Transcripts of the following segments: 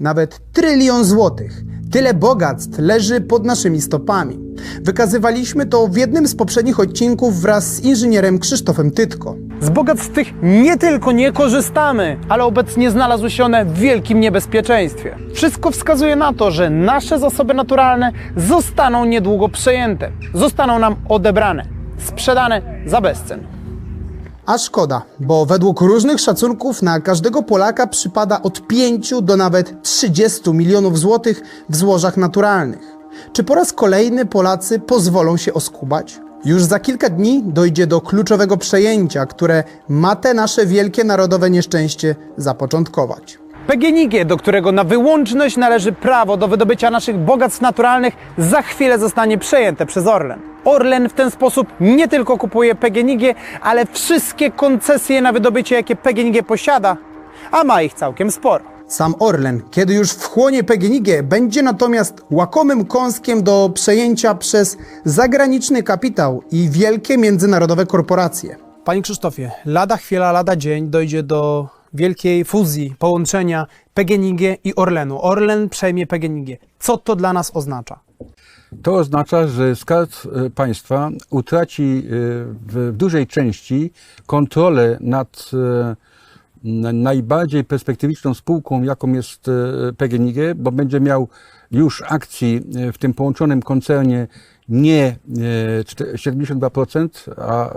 Nawet trylion złotych. Tyle bogactw leży pod naszymi stopami. Wykazywaliśmy to w jednym z poprzednich odcinków wraz z inżynierem Krzysztofem Tytko. Z bogactw tych nie tylko nie korzystamy, ale obecnie znalazły się one w wielkim niebezpieczeństwie. Wszystko wskazuje na to, że nasze zasoby naturalne zostaną niedługo przejęte, zostaną nam odebrane, sprzedane za bezcen. A szkoda, bo według różnych szacunków na każdego Polaka przypada od 5 do nawet 30 milionów złotych w złożach naturalnych. Czy po raz kolejny Polacy pozwolą się oskubać? Już za kilka dni dojdzie do kluczowego przejęcia, które ma te nasze wielkie narodowe nieszczęście zapoczątkować. PGNiG, do którego na wyłączność należy prawo do wydobycia naszych bogactw naturalnych, za chwilę zostanie przejęte przez Orlen. Orlen w ten sposób nie tylko kupuje PGNiG, ale wszystkie koncesje na wydobycie, jakie PGNiG posiada, a ma ich całkiem sporo. Sam Orlen, kiedy już wchłonie PGNiG, będzie natomiast łakomym kąskiem do przejęcia przez zagraniczny kapitał i wielkie międzynarodowe korporacje. Panie Krzysztofie, lada chwila, lada dzień dojdzie do wielkiej fuzji, połączenia PGNiG i Orlenu. Orlen przejmie PGNiG. Co to dla nas oznacza? To oznacza, że Skarb e, Państwa utraci e, w dużej części kontrolę nad e, na- najbardziej perspektywiczną spółką, jaką jest PGNiG, bo będzie miał już akcji w tym połączonym koncernie nie e, czte- 72%, a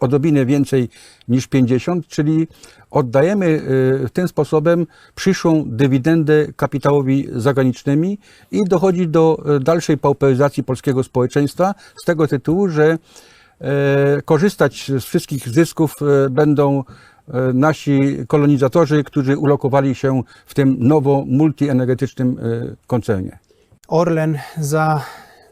odrobinę więcej niż 50%, czyli oddajemy e, tym sposobem przyszłą dywidendę kapitałowi zagranicznymi i dochodzi do e, dalszej pauperyzacji polskiego społeczeństwa z tego tytułu, że e, korzystać z wszystkich zysków e, będą e, nasi kolonizatorzy, którzy ulokowali się w tym nowo multienergetycznym koncernie. Orlen za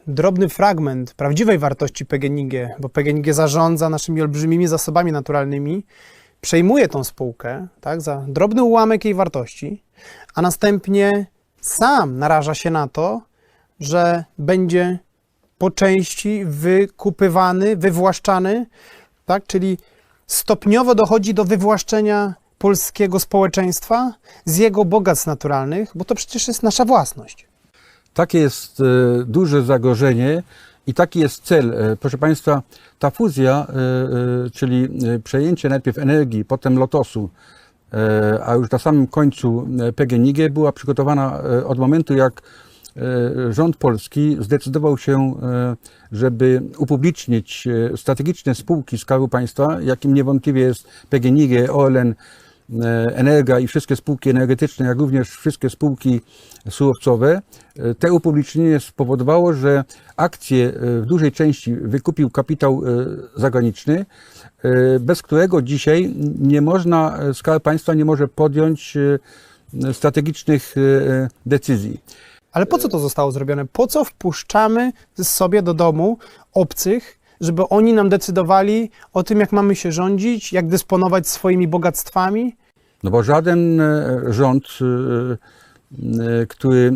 drobny fragment prawdziwej wartości PGNiG, bo PGNiG zarządza naszymi olbrzymimi zasobami naturalnymi, przejmuje tą spółkę tak, za drobny ułamek jej wartości, a następnie sam naraża się na to, że będzie po części wykupywany, wywłaszczany, tak, czyli stopniowo dochodzi do wywłaszczenia polskiego społeczeństwa z jego bogactw naturalnych, bo to przecież jest nasza własność. Takie jest e, duże zagrożenie i taki jest cel. E, Proszę Państwa, ta fuzja, e, czyli przejęcie najpierw energii, potem Lotosu, a już na samym końcu PGNiG była przygotowana od momentu, jak rząd polski zdecydował się, żeby upublicznić strategiczne spółki Skarbu Państwa, jakim niewątpliwie jest PGNiG, ORLEN, e, Energa i wszystkie spółki energetyczne, jak również wszystkie spółki surowcowe. E, Te upublicznienie spowodowało, że akcje e, w dużej części wykupił kapitał e, zagraniczny, e, bez którego dzisiaj nie można, e, Skarb Państwa nie może podjąć e, strategicznych e, decyzji. Ale po co to zostało zrobione? Po co wpuszczamy sobie do domu obcych, żeby oni nam decydowali o tym, jak mamy się rządzić, jak dysponować swoimi bogactwami? No bo żaden e, rząd, e, e, który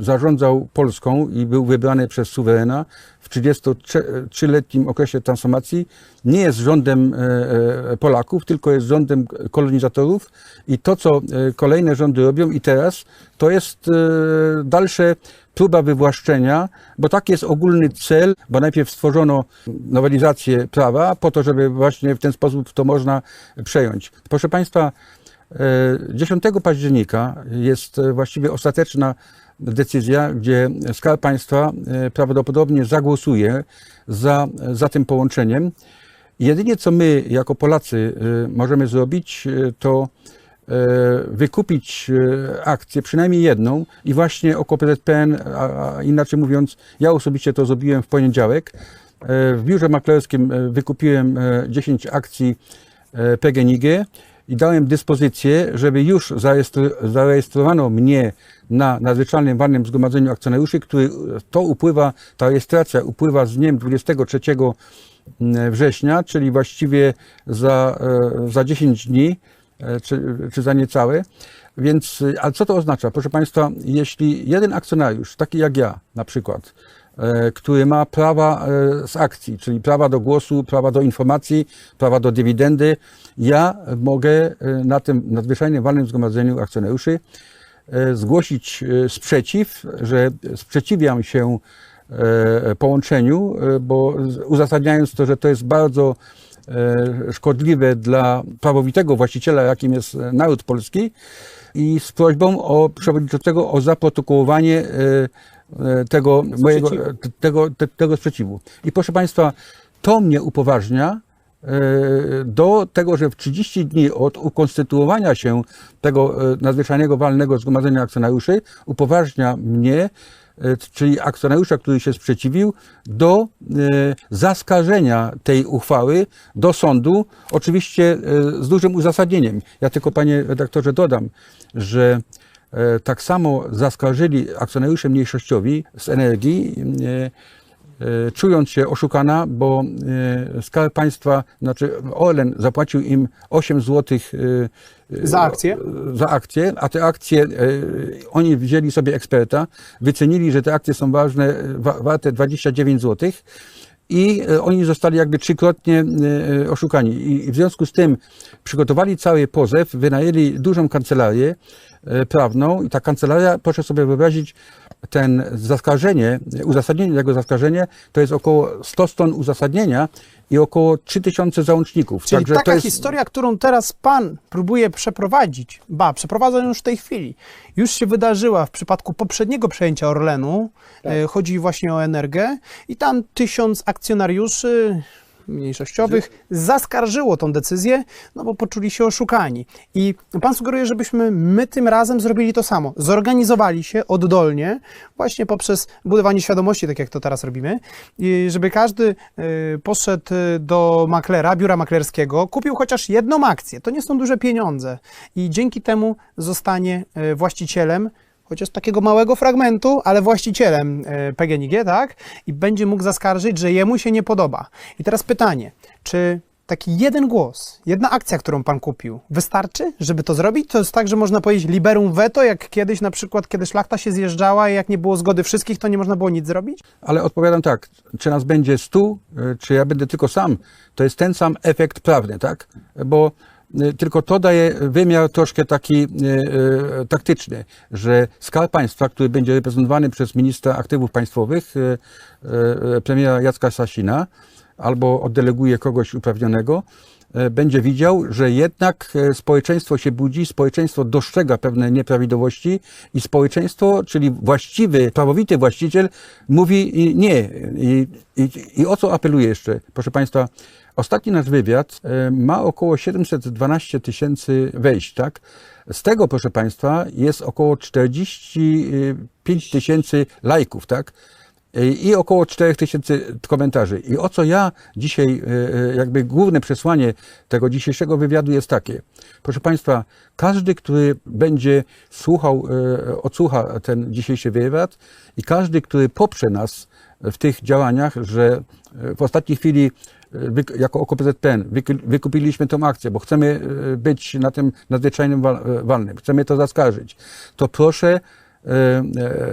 zarządzał Polską i był wybrany przez suwerena w 33-letnim okresie transformacji, nie jest rządem Polaków, tylko jest rządem kolonizatorów i to, co kolejne rządy robią i teraz, to jest dalsze próba wywłaszczenia, bo taki jest ogólny cel, bo najpierw stworzono nowelizację prawa po to, żeby właśnie w ten sposób to można przejąć. Proszę Państwa, e, 10 października jest e, właściwie ostateczna decyzja, gdzie Skarb Państwa e, prawdopodobnie zagłosuje za, za tym połączeniem. Jedynie co my jako Polacy e, możemy zrobić, e, to e, wykupić e, akcję, przynajmniej jedną. I właśnie oko PZPN, a, inaczej mówiąc, ja osobiście to zrobiłem w poniedziałek. E, W biurze maklerskim e, wykupiłem e, 10 akcji e, PGNiG i dałem dyspozycję, żeby już zarejestrowano mnie na nadzwyczajnym walnym zgromadzeniu akcjonariuszy, który to upływa, ta rejestracja upływa z dniem 23 września, czyli właściwie za, e, za 10 dni, e, czy, czy za niecałe. Więc, e, ale co to oznacza? Proszę Państwa, jeśli jeden akcjonariusz, taki jak ja na przykład, e, który ma prawa e, z akcji, czyli prawa do głosu, prawa do informacji, prawa do dywidendy, ja mogę e, na tym nadzwyczajnym walnym zgromadzeniu akcjonariuszy e, zgłosić e, sprzeciw, że sprzeciwiam się e, połączeniu, e, bo uzasadniając to, że to jest bardzo e, szkodliwe dla prawowitego właściciela, jakim jest e, naród polski i z prośbą o przewodniczącego o zaprotokołowanie e, e, tego mojego Sprzeciwu. t- tego, te, tego sprzeciwu. I proszę Państwa, to mnie upoważnia e, do tego, że w 30 dni od ukonstytuowania się tego e, nadzwyczajnego walnego zgromadzenia akcjonariuszy upoważnia mnie, e, czyli akcjonariusza, który się sprzeciwił, do e, zaskarżenia tej uchwały do sądu, oczywiście e, z dużym uzasadnieniem. Ja tylko, panie redaktorze, dodam, że e, tak samo zaskarżyli akcjonariusze mniejszościowi z energii, e, e, czując się oszukana, bo e, Skarb Państwa, znaczy Orlen zapłacił im 8 zł Za akcję? za akcje, a te akcje, e, oni wzięli sobie eksperta, wycenili, że te akcje są ważne, wa, warte 29 zł i oni zostali jakby trzykrotnie oszukani. I w związku z tym przygotowali cały pozew, wynajęli dużą kancelarię prawną i ta kancelaria, proszę sobie wyobrazić, ten zaskarżenie, uzasadnienie tego zaskarżenia to jest około 100 stron uzasadnienia i około 3000 załączników. Czyli Także taka jest, historia, którą teraz pan próbuje przeprowadzić, ba, przeprowadza ją już w tej chwili, już się wydarzyła w przypadku poprzedniego przejęcia Orlenu. Tak. E, Chodzi właśnie o Energię i tam tysiąc akcjonariuszy mniejszościowych zaskarżyło tą decyzję, no bo poczuli się oszukani. I pan sugeruje, żebyśmy my tym razem zrobili to samo. Zorganizowali się oddolnie, właśnie poprzez budowanie świadomości, tak jak to teraz robimy, i żeby każdy y, poszedł do maklera, biura maklerskiego, kupił chociaż jedną akcję. To nie są duże pieniądze. I dzięki temu zostanie y, właścicielem chociaż takiego małego fragmentu, ale właścicielem e, PGNiG, tak? I będzie mógł zaskarżyć, że jemu się nie podoba. I teraz pytanie, czy taki jeden głos, jedna akcja, którą pan kupił, wystarczy, żeby to zrobić? To jest tak, że można powiedzieć liberum veto, jak kiedyś na przykład, kiedy szlachta się zjeżdżała i jak nie było zgody wszystkich, to nie można było nic zrobić? Ale odpowiadam tak, czy nas będzie stu, y, czy ja będę tylko sam, to jest ten sam efekt prawny, tak? Bo tylko to daje wymiar troszkę taki y, y, taktyczny, że Skarb Państwa, który będzie reprezentowany przez ministra aktywów państwowych, y, y, premiera Jacka Sasina, albo oddeleguje kogoś uprawnionego, będzie widział, że jednak e, społeczeństwo się budzi, społeczeństwo dostrzega pewne nieprawidłowości i społeczeństwo, czyli właściwy, prawowity właściciel mówi nie. I, i, I o co apeluje jeszcze? Proszę Państwa, ostatni nasz wywiad e, ma około 712 tysięcy wejść, tak? Z tego, proszę Państwa, jest około 45 tysięcy lajków, tak? I około 4 tysięcy komentarzy. I o co ja dzisiaj, e, e, jakby główne przesłanie tego dzisiejszego wywiadu jest takie. Proszę Państwa, każdy, który będzie słuchał, odsłucha ten dzisiejszy wywiad i każdy, który poprze nas w tych działaniach, że w ostatniej chwili jako OKPZPN wyku- wykupiliśmy tą akcję, bo chcemy być na tym nadzwyczajnym wal- walnym, chcemy to zaskarżyć, to proszę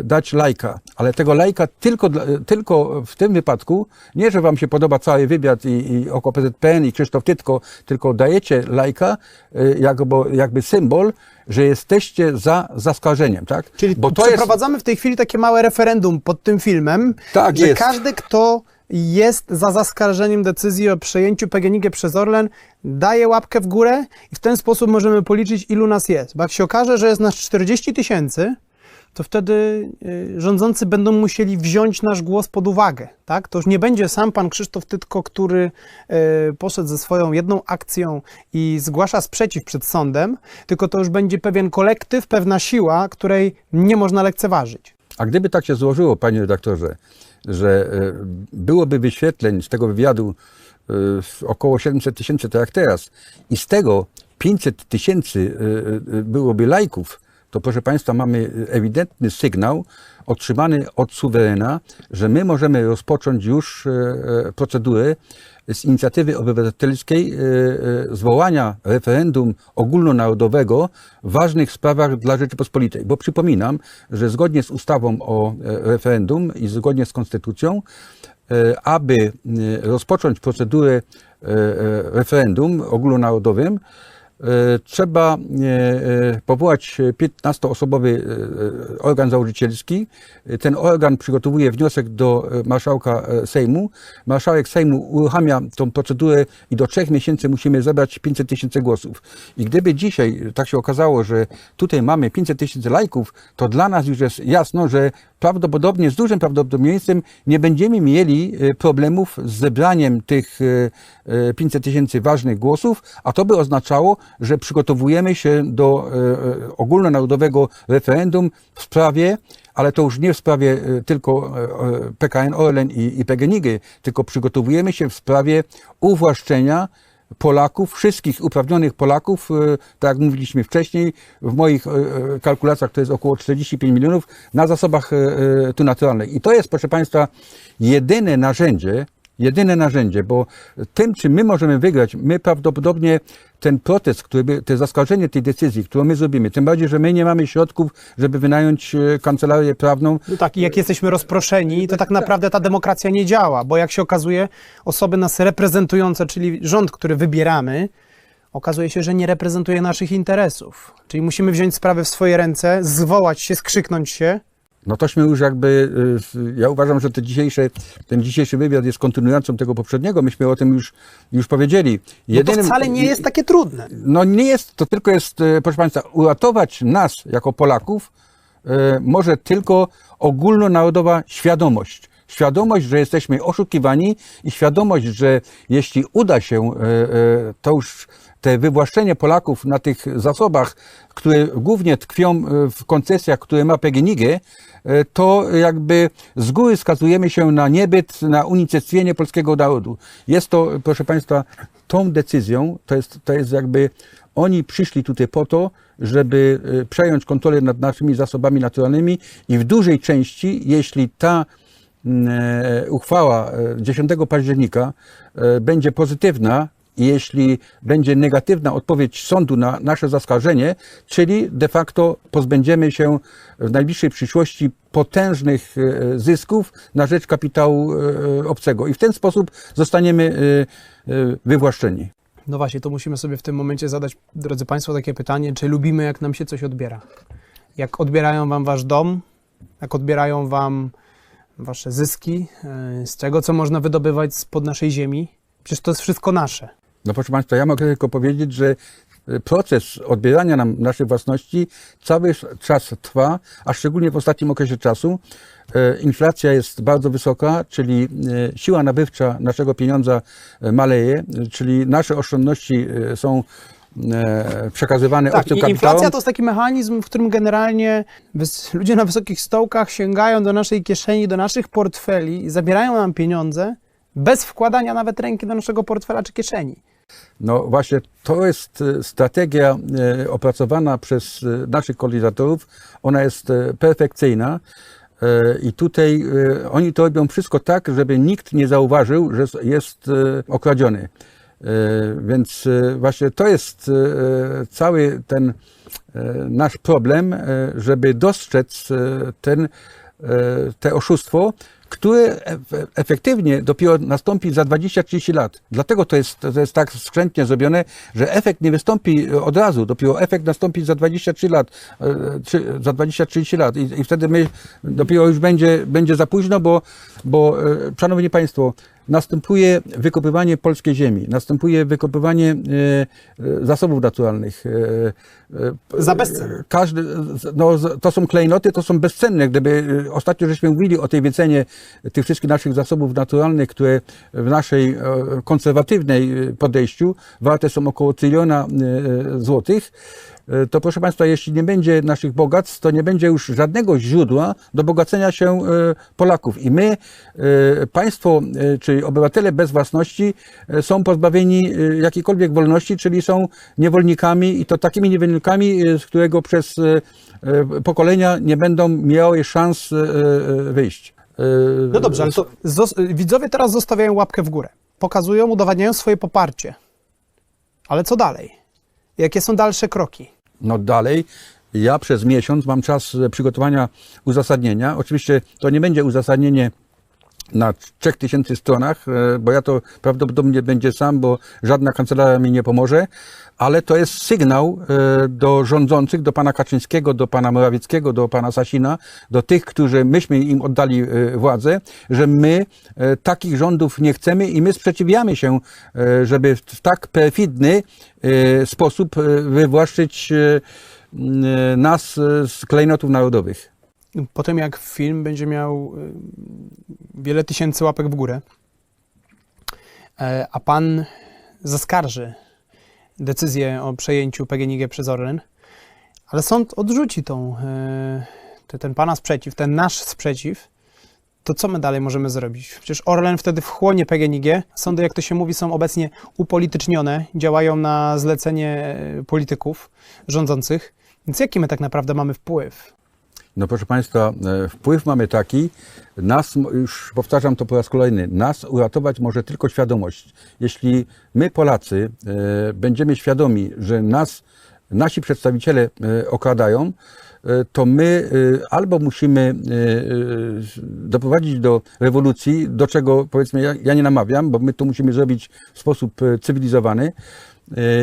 dać lajka, ale tego lajka tylko, tylko w tym wypadku, nie, że wam się podoba cały wywiad i, i OKPZPN i Krzysztof Tytko, tylko dajecie lajka e, jakby, jakby symbol, że jesteście za zaskarżeniem, tak? Czyli Bo to jest, przeprowadzamy w tej chwili takie małe referendum pod tym filmem, Tak że jest. każdy, kto jest za zaskarżeniem decyzji o przejęciu PGNiG przez Orlen, daje łapkę w górę i w ten sposób możemy policzyć, ilu nas jest. Bo jak się okaże, że jest nas 40 tysięcy, to wtedy y, rządzący będą musieli wziąć nasz głos pod uwagę. Tak? To już nie będzie sam pan Krzysztof Tytko, który y, poszedł ze swoją jedną akcją i zgłasza sprzeciw przed sądem, tylko to już będzie pewien kolektyw, pewna siła, której nie można lekceważyć. A gdyby tak się złożyło, panie redaktorze, że e, byłoby wyświetleń z tego wywiadu około 700 tysięcy, tak jak teraz, i z tego 500 tysięcy byłoby lajków, to proszę Państwa, mamy ewidentny sygnał otrzymany od suwerena, że my możemy rozpocząć już e, e, procedurę z inicjatywy obywatelskiej e, zwołania referendum ogólnonarodowego w ważnych sprawach dla Rzeczypospolitej. Bo przypominam, że zgodnie z ustawą o referendum i zgodnie z konstytucją, aby rozpocząć procedurę referendum ogólnonarodowym, trzeba e, e, powołać 15-osobowy e, organ założycielski. E, Ten organ przygotowuje wniosek do e, marszałka e, Sejmu. Marszałek Sejmu uruchamia tą procedurę i do trzech miesięcy musimy zebrać 500 tysięcy głosów. I gdyby dzisiaj tak się okazało, że tutaj mamy 500 tysięcy lajków, to dla nas już jest jasno, że prawdopodobnie, z dużym prawdopodobieństwem nie będziemy mieli e, problemów z zebraniem tych e, e, 500 tysięcy ważnych głosów, a to by oznaczało, że przygotowujemy się do e, e, ogólnonarodowego referendum w sprawie, ale to już nie w sprawie e, tylko e, e, PKN Orlen i, i PGNiG, tylko przygotowujemy się w sprawie uwłaszczenia Polaków, wszystkich uprawnionych Polaków, e, tak jak mówiliśmy wcześniej, w moich e, e, kalkulacjach to jest około 45 milionów na zasobach tu naturalnych. I to jest, proszę Państwa, jedyne narzędzie, jedyne narzędzie, bo tym, czym my możemy wygrać, my prawdopodobnie ten protest, który by, to zaskarżenie tej decyzji, którą my zrobimy, tym bardziej, że my nie mamy środków, żeby wynająć e, kancelarię prawną, No tak, i jak jesteśmy rozproszeni, to tak naprawdę ta demokracja nie działa, bo jak się okazuje, osoby nas reprezentujące, czyli rząd, który wybieramy, okazuje się, że nie reprezentuje naszych interesów. Czyli musimy wziąć sprawę w swoje ręce, zwołać się, skrzyknąć się. No tośmy już jakby, y, ja uważam, że te dzisiejsze, ten dzisiejszy wywiad jest kontynuacją tego poprzedniego, myśmy o tym już, już powiedzieli. No to wcale nie jest takie trudne. No nie jest, to tylko jest, e, proszę Państwa, uratować nas jako Polaków e, może tylko ogólnonarodowa świadomość. Świadomość, że jesteśmy oszukiwani i świadomość, że jeśli uda się e, e, to już te wywłaszczenie Polaków na tych zasobach, które głównie tkwią e, w koncesjach, które ma PGNiG, to jakby z góry skazujemy się na niebyt, na unicestwienie polskiego narodu. Jest to, proszę Państwa, tą decyzją, to jest, to jest jakby oni przyszli tutaj po to, żeby przejąć kontrolę nad naszymi zasobami naturalnymi i w dużej części, jeśli ta uchwała e, 10 października e, będzie pozytywna, jeśli będzie negatywna odpowiedź sądu na nasze zaskarżenie, czyli de facto pozbędziemy się w najbliższej przyszłości potężnych e, zysków na rzecz kapitału e, obcego i w ten sposób zostaniemy e, e, wywłaszczeni. No właśnie, to musimy sobie w tym momencie zadać, drodzy Państwo, takie pytanie, czy lubimy, jak nam się coś odbiera? Jak odbierają Wam Wasz dom? Jak odbierają Wam Wasze zyski? Yy, Z czego, co można wydobywać spod naszej ziemi? Przecież to jest wszystko nasze. No proszę Państwa, ja mogę tylko powiedzieć, że e, proces odbierania nam naszej własności cały czas trwa, a szczególnie w ostatnim okresie czasu. E, Inflacja jest bardzo wysoka, czyli e, siła nabywcza naszego pieniądza e, maleje, e, czyli nasze oszczędności e, są e, przekazywane Tak, obcym kapitałom. inflacja to jest taki mechanizm, w którym generalnie ludzie na wysokich stołkach sięgają do naszej kieszeni, do naszych portfeli i zabierają nam pieniądze bez wkładania nawet ręki do naszego portfela czy kieszeni. No właśnie, to jest e, strategia e, opracowana przez naszych kolonizatorów. Ona jest perfekcyjna. I tutaj oni to robią wszystko tak, żeby nikt nie zauważył, że jest okradziony. E, Więc e, właśnie to jest e, cały ten nasz problem, żeby dostrzec ten, te oszustwo, które efektywnie dopiero nastąpi za 20-30 lat. Dlatego to jest, to jest tak skrzętnie zrobione, że efekt nie wystąpi od razu, dopiero efekt nastąpi za 23 lat, za 20-30 lat I, i wtedy my dopiero już będzie, będzie za późno, bo, bo szanowni Państwo, następuje wykopywanie polskiej ziemi, następuje wykopywanie e, e, zasobów naturalnych. e, Za bezcenę. każdy, no, to są klejnoty, to są bezcenne. Gdyby ostatnio żeśmy mówili o tej wycenie tych wszystkich naszych zasobów naturalnych, które w naszej konserwatywnej podejściu warte są około tryliona złotych, to proszę Państwa, jeśli nie będzie naszych bogactw, to nie będzie już żadnego źródła do bogacenia się e, Polaków. I my, e, państwo, e, czy obywatele bez własności e, są pozbawieni e, jakiejkolwiek wolności, czyli są niewolnikami i to takimi niewolnikami, e, z którego przez e, e, pokolenia nie będą miały szans e, e, wyjść. E, No dobrze, ale to widzowie teraz zostawiają łapkę w górę. Pokazują, udowadniają swoje poparcie. Ale co dalej? Jakie są dalsze kroki? No dalej, ja przez miesiąc mam czas e, przygotowania uzasadnienia. Oczywiście to nie będzie uzasadnienie na 3000 stronach, e, bo ja to prawdopodobnie będzie sam, bo żadna kancelaria mi nie pomoże, ale to jest sygnał e, do rządzących, do pana Kaczyńskiego, do pana Morawieckiego, do pana Sasina, do tych, którzy myśmy im oddali e, władzę, że my takich rządów nie chcemy i my sprzeciwiamy się, żeby w tak perfidny sposób wywłaszczyć nas z klejnotów narodowych. Potem jak film będzie miał y, wiele tysięcy łapek w górę, e, a pan zaskarży decyzję o przejęciu PGNiG przez Orlen, ale sąd odrzuci tą, e, te- ten pana sprzeciw, ten nasz sprzeciw, to co my dalej możemy zrobić? Przecież Orlen wtedy wchłonie PGNiG. Sądy, jak to się mówi, są obecnie upolitycznione, działają na zlecenie e, polityków rządzących. Więc jaki my tak naprawdę mamy wpływ? No proszę Państwa, e, wpływ mamy taki, nas, już powtarzam to po raz kolejny, nas uratować może tylko świadomość. Jeśli my Polacy e, będziemy świadomi, że nas, nasi przedstawiciele e, okradają, to my albo musimy doprowadzić do rewolucji, do czego powiedzmy ja, ja nie namawiam, bo my to musimy zrobić w sposób cywilizowany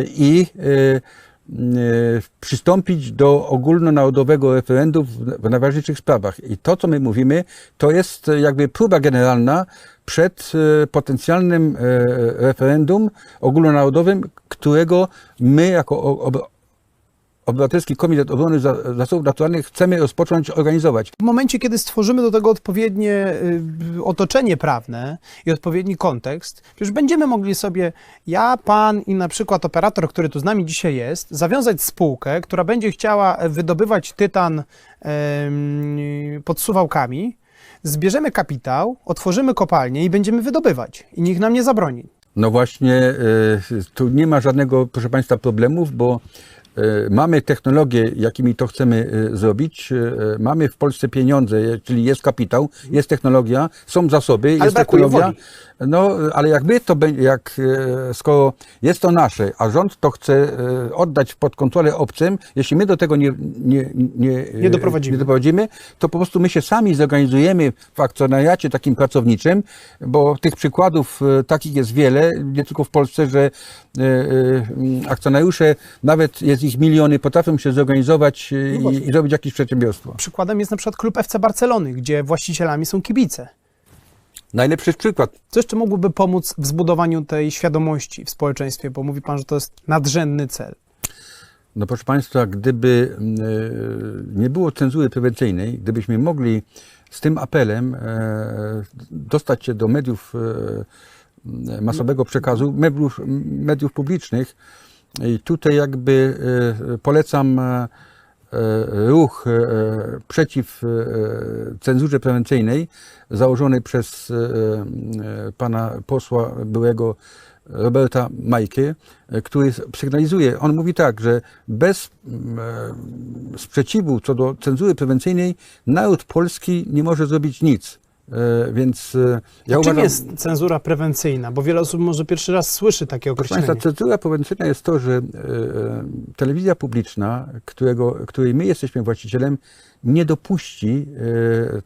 i przystąpić do ogólnonarodowego referendum w- najważniejszych sprawach. I to, co my mówimy, to jest e, jakby próba generalna przed e, potencjalnym e, referendum ogólnonarodowym, którego my jako Obywatelski Komitet Obrony Za- Zasobów Naturalnych chcemy rozpocząć organizować. W momencie, kiedy stworzymy do tego odpowiednie y, otoczenie prawne i odpowiedni kontekst, już będziemy mogli sobie, ja, pan i na przykład operator, który tu z nami dzisiaj jest, zawiązać spółkę, która będzie chciała wydobywać tytan pod suwałkami, zbierzemy kapitał, otworzymy kopalnię i będziemy wydobywać. I nikt nam nie zabroni. No właśnie, e, tu nie ma żadnego, proszę Państwa, problemów, bo e, mamy technologie, jakimi to chcemy e, zrobić. e, Mamy w Polsce pieniądze, czyli jest kapitał, jest technologia, są zasoby, jest brakuje technologia. woli. No, ale jakby to będzie, jak, e, skoro jest to nasze, a rząd to chce e, oddać pod kontrolę obcym, jeśli my do tego nie, nie, nie, e, Nie doprowadzimy. nie doprowadzimy, to po prostu my się sami zorganizujemy w akcjonariacie takim pracowniczym, bo tych przykładów takich jest wiele, nie tylko w Polsce, że akcjonariusze, nawet jest ich miliony, potrafią się zorganizować No i, i robić jakieś przedsiębiorstwo. Przykładem jest na przykład klub FC Barcelony, gdzie właścicielami są kibice. Najlepszy przykład. Co jeszcze mogłoby pomóc w zbudowaniu tej świadomości w społeczeństwie, bo mówi pan, że to jest nadrzędny cel. No proszę Państwa, gdyby e, nie było cenzury prewencyjnej, gdybyśmy mogli z tym apelem e, dostać się do mediów e, masowego przekazu, mediów, mediów publicznych i tutaj jakby polecam ruch e, przeciw e, cenzurze prewencyjnej założony przez e, e, pana posła byłego Roberta Majkę, e, który sygnalizuje, on mówi tak, że bez e, sprzeciwu co do cenzury prewencyjnej naród polski nie może zrobić nic. E, Więc e, ja Czym uważam, jest cenzura prewencyjna? Bo wiele osób może pierwszy raz słyszy takie określenie. Państwa, cenzura prewencyjna jest to, że e, telewizja publiczna, którego, której my jesteśmy właścicielem, nie dopuści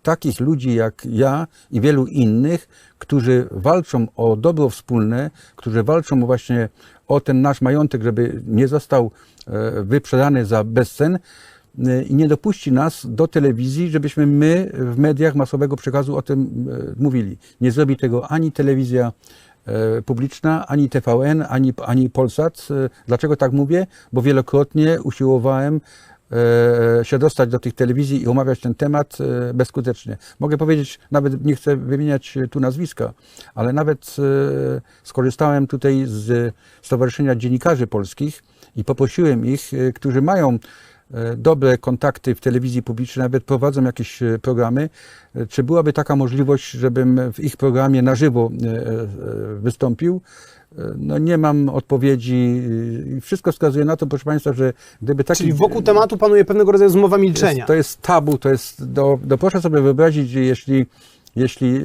takich ludzi jak ja i wielu innych, którzy walczą o dobro wspólne, którzy walczą właśnie o ten nasz majątek, żeby nie został wyprzedany za bezcen i nie dopuści nas do telewizji, żebyśmy my w mediach masowego przekazu o tym e, mówili. Nie zrobi tego ani telewizja e, publiczna, ani TVN, ani, ani Polsat. E, Dlaczego tak mówię? Bo wielokrotnie usiłowałem się dostać do tych telewizji i omawiać ten temat bezskutecznie. Mogę powiedzieć, nawet nie chcę wymieniać tu nazwiska, ale nawet skorzystałem tutaj z Stowarzyszenia Dziennikarzy Polskich i poprosiłem ich, którzy mają dobre kontakty w telewizji publicznej, nawet prowadzą jakieś e, programy, e, czy byłaby taka możliwość, żebym w ich programie na żywo e, e, wystąpił? E, No nie mam odpowiedzi e, wszystko wskazuje na to, proszę Państwa, że gdyby taki... Czyli wokół tematu panuje pewnego rodzaju zmowa milczenia. To jest tabu, to jest, do, do proszę sobie wyobrazić, jeśli, jeśli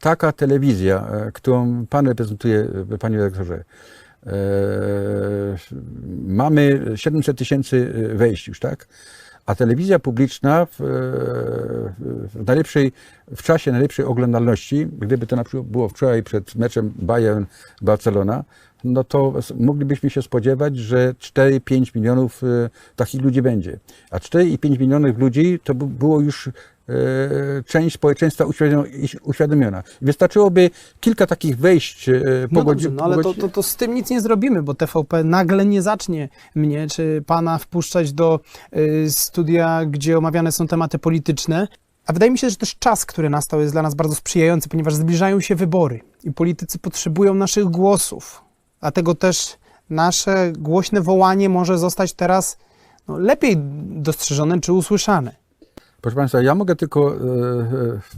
taka telewizja, e, którą Pan reprezentuje, e, Panie Redaktorze, e, mamy 700 tysięcy wejść już, tak? A telewizja publiczna w, e, w, najlepszej, w czasie najlepszej oglądalności, gdyby to na przykład było wczoraj przed meczem Bayern-Barcelona, no to moglibyśmy się spodziewać, że 4-5 milionów takich ludzi będzie. A 4,5 milionów ludzi to by było już część społeczeństwa uświadom- uświadomiona. Wystarczyłoby kilka takich wejść e, po No godzi- dobrze, no ale to, godzinie. to, to z tym nic nie zrobimy, bo TVP nagle nie zacznie mnie czy pana wpuszczać do y, studia, gdzie omawiane są tematy polityczne. A wydaje mi się, że też czas, który nastał, jest dla nas bardzo sprzyjający, ponieważ zbliżają się wybory i politycy potrzebują naszych głosów. Dlatego też nasze głośne wołanie może zostać teraz no, lepiej dostrzeżone czy usłyszane. Proszę Państwa, ja mogę tylko e, e,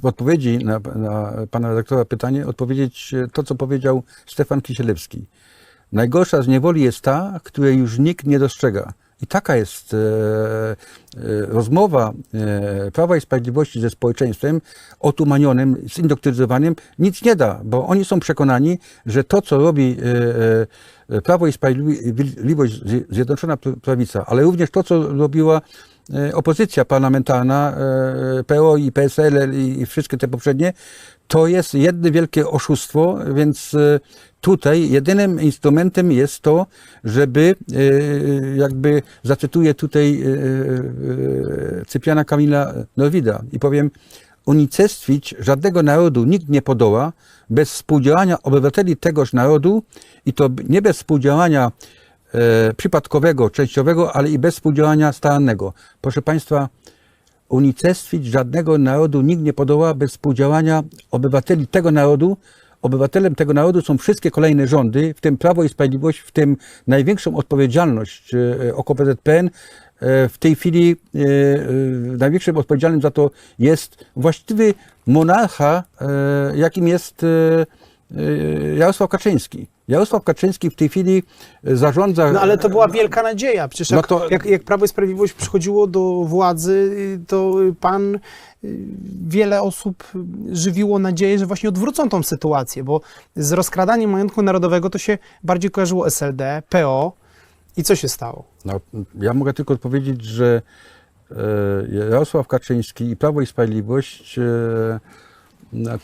w odpowiedzi na, na Pana redaktora pytanie odpowiedzieć e, to, co powiedział Stefan Kisielewski. Najgorsza z niewoli jest ta, której już nikt nie dostrzega. I taka jest e, rozmowa e, Prawa i Sprawiedliwości ze społeczeństwem otumanionym, zindoktryzowanym, nic nie da, bo oni są przekonani, że to, co robi e, Prawo i Sprawiedliwość, Zje- Zjednoczona Prawica, ale również to, co robiła opozycja parlamentarna, e, PO i PSL i wszystkie te poprzednie, to jest jedno wielkie oszustwo, więc e, tutaj jedynym instrumentem jest to, żeby, e, jakby zacytuję tutaj e, e, Cypriana Kamila Norwida i powiem, unicestwić żadnego narodu nikt nie podoła bez współdziałania obywateli tegoż narodu i to nie bez współdziałania e, przypadkowego, częściowego, ale i bez współdziałania starannego. Proszę Państwa, unicestwić żadnego narodu nikt nie podoła bez współdziałania obywateli tego narodu. Obywatelem tego narodu są wszystkie kolejne rządy, w tym Prawo i Sprawiedliwość, w tym największą odpowiedzialność e, OKO-PZPN. E, W tej chwili e, e, największym odpowiedzialnym za to jest właściwy monarcha, e, jakim jest e, e, Jarosław Kaczyński. Jarosław Kaczyński w tej chwili e, zarządza... No ale to była wielka nadzieja. Przecież No jak, to- jak, jak Prawo i Sprawiedliwość przychodziło do władzy, y, to y, pan, y, wiele osób y, żywiło nadzieję, że właśnie odwrócą tą sytuację, bo z rozkradaniem majątku narodowego to się bardziej kojarzyło SLD, PO i co się stało? No, ja mogę tylko odpowiedzieć, że Jarosław Kaczyński i Prawo i Sprawiedliwość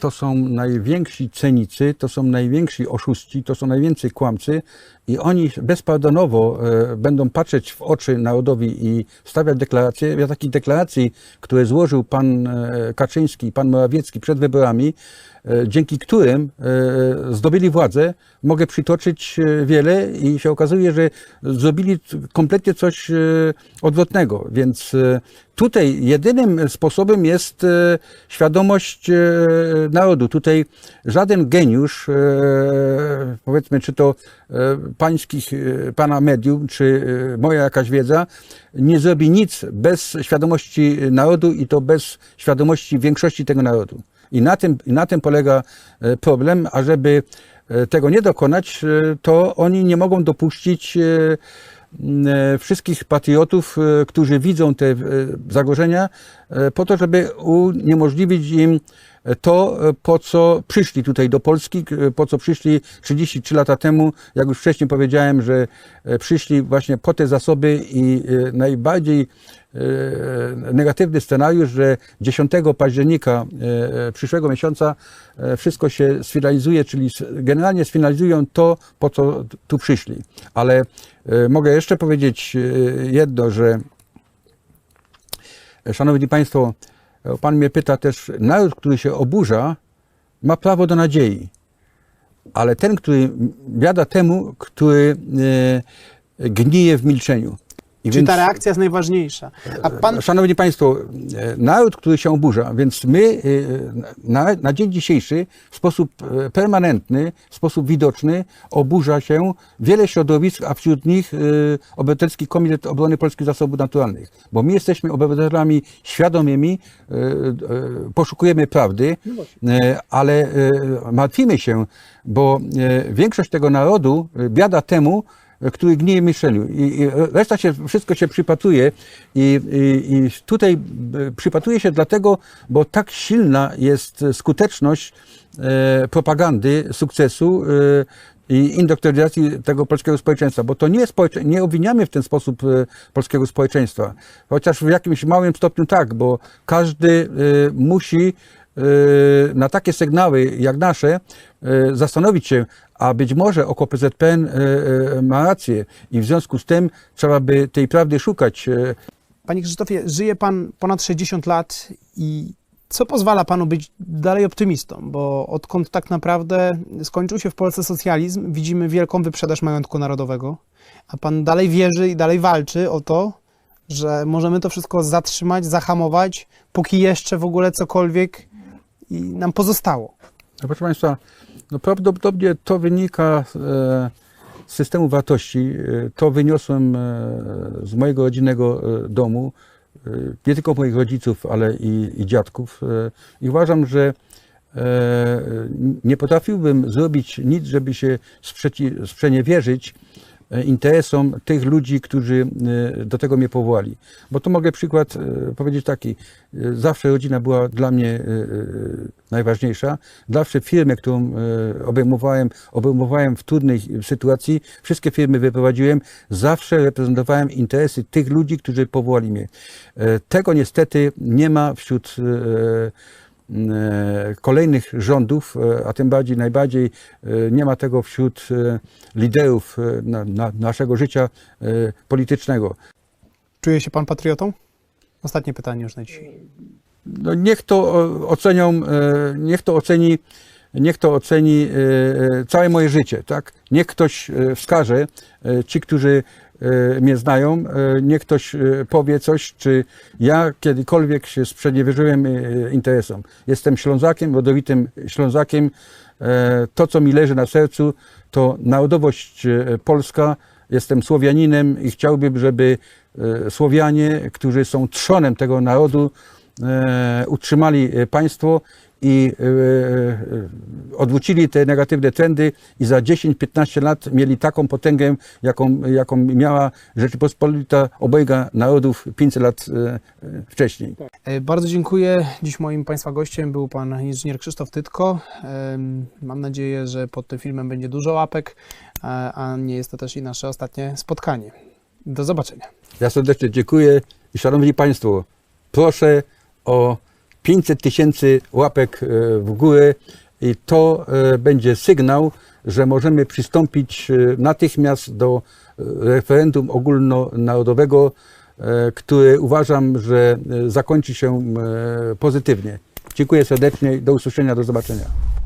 to są najwięksi cenicy, to są najwięksi oszuści, to są najwięcej kłamcy i oni bezpardonowo e, będą patrzeć w oczy narodowi i stawiać deklaracje. Ja takich deklaracji, które złożył pan e, Kaczyński i pan Morawiecki przed wyborami, e, dzięki którym zdobyli władzę, mogę przytoczyć wiele i się okazuje, że zrobili kompletnie coś odwrotnego. Więc tutaj jedynym sposobem jest świadomość narodu. Tutaj żaden geniusz, powiedzmy, czy to pańskich, e, pana medium, czy e, moja jakaś wiedza, nie zrobi nic bez świadomości narodu i to bez świadomości większości tego narodu. I na tym, na tym polega e, problem, a żeby tego nie dokonać, to oni nie mogą dopuścić wszystkich patriotów, którzy widzą te zagrożenia, po to, żeby uniemożliwić im to, e, po co przyszli tutaj do Polski, k- po co przyszli 33 lata temu. Jak już wcześniej powiedziałem, że e, przyszli właśnie po te zasoby i e, najbardziej e, negatywny scenariusz, że 10 października e, przyszłego miesiąca e, wszystko się sfinalizuje, czyli generalnie sfinalizują to, po co tu przyszli. Ale e, mogę jeszcze powiedzieć e, jedno, że e, Szanowni Państwo, e, Pan mnie pyta też, naród, który się oburza, ma prawo do nadziei. Ale ten, który biada temu, który e, gnije w milczeniu. I Czy ta reakcja jest najważniejsza? A pan Szanowni Państwo, e, naród, który się oburza, więc my e, na, na dzień dzisiejszy w sposób e, permanentny, w sposób widoczny oburza się wiele środowisk, a wśród nich e, Obywatelski Komitet Obrony Polskich Zasobów Naturalnych. Bo my jesteśmy obywatelami świadomymi, e, e, poszukujemy prawdy, e, ale e, martwimy się, bo e, większość tego narodu e, biada temu, który gnije w myśleniu. I, I reszta się, wszystko się przypatruje i, i, i tutaj e, przypatruje się dlatego, bo tak silna jest skuteczność e, propagandy sukcesu. E, i indoktrynacji tego polskiego społeczeństwa, bo to nie społecze- nie obwiniamy w ten sposób e, polskiego społeczeństwa, chociaż w jakimś małym stopniu tak, bo każdy e, musi na takie sygnały jak nasze zastanowić się, a być może oko PZPN e, e, ma rację i w związku z tym trzeba by tej prawdy szukać. e, Panie Krzysztofie, żyje pan ponad 60 lat i co pozwala panu być dalej optymistą? Bo odkąd tak naprawdę skończył się w Polsce socjalizm, widzimy wielką wyprzedaż majątku narodowego, a pan dalej wierzy i dalej walczy o to, że możemy to wszystko zatrzymać, zahamować, póki jeszcze w ogóle cokolwiek nam pozostało. No, proszę Państwa, no prawdopodobnie to wynika e, z systemu wartości. E, To wyniosłem e, z mojego rodzinnego domu, nie tylko moich rodziców, ale i, i dziadków. I uważam, że nie potrafiłbym zrobić nic, żeby się sprzeci- sprzeniewierzyć interesom tych ludzi, którzy e, do tego mnie powołali. Bo to mogę przykład e, powiedzieć taki. E, Zawsze rodzina była dla mnie e, e, najważniejsza. Zawsze firmę, którą e, obejmowałem, obejmowałem w trudnej sytuacji, wszystkie firmy wyprowadziłem, zawsze reprezentowałem interesy tych ludzi, którzy powołali mnie. E, Tego niestety nie ma wśród e, e, kolejnych rządów, e, a tym bardziej, najbardziej e, nie ma tego wśród e, liderów e, na, na naszego życia e, politycznego. Czuje się pan patriotą? Ostatnie pytanie już na dzisiaj. no niech to ocenią, e, niech to oceni, niech to oceni e, e, całe moje życie, tak? Niech ktoś e, wskaże, e, ci, którzy e, mnie znają, e, niech ktoś e, powie coś, czy ja kiedykolwiek się sprzeniewierzyłem e, interesom. Jestem Ślązakiem, rodowitym Ślązakiem. E, To, co mi leży na sercu, to narodowość e, polska. Jestem Słowianinem i chciałbym, żeby e, Słowianie, którzy są trzonem tego narodu, e, utrzymali e, państwo i e, e, odwrócili te negatywne trendy i za 10-15 lat mieli taką potęgę, jaką, jaką miała Rzeczypospolita obojga narodów 500 lat wcześniej. E, Bardzo dziękuję. Dziś moim Państwa gościem był Pan inżynier Krzysztof Tytko. Mam nadzieję, że pod tym filmem będzie dużo łapek, a a nie jest to też i nasze ostatnie spotkanie. Do zobaczenia. Ja serdecznie dziękuję i szanowni Państwo, proszę o 500 tysięcy łapek e, w górę i to e, będzie sygnał, że możemy przystąpić e, natychmiast do referendum ogólnonarodowego, które uważam, że zakończy się pozytywnie. Dziękuję serdecznie do usłyszenia, do zobaczenia.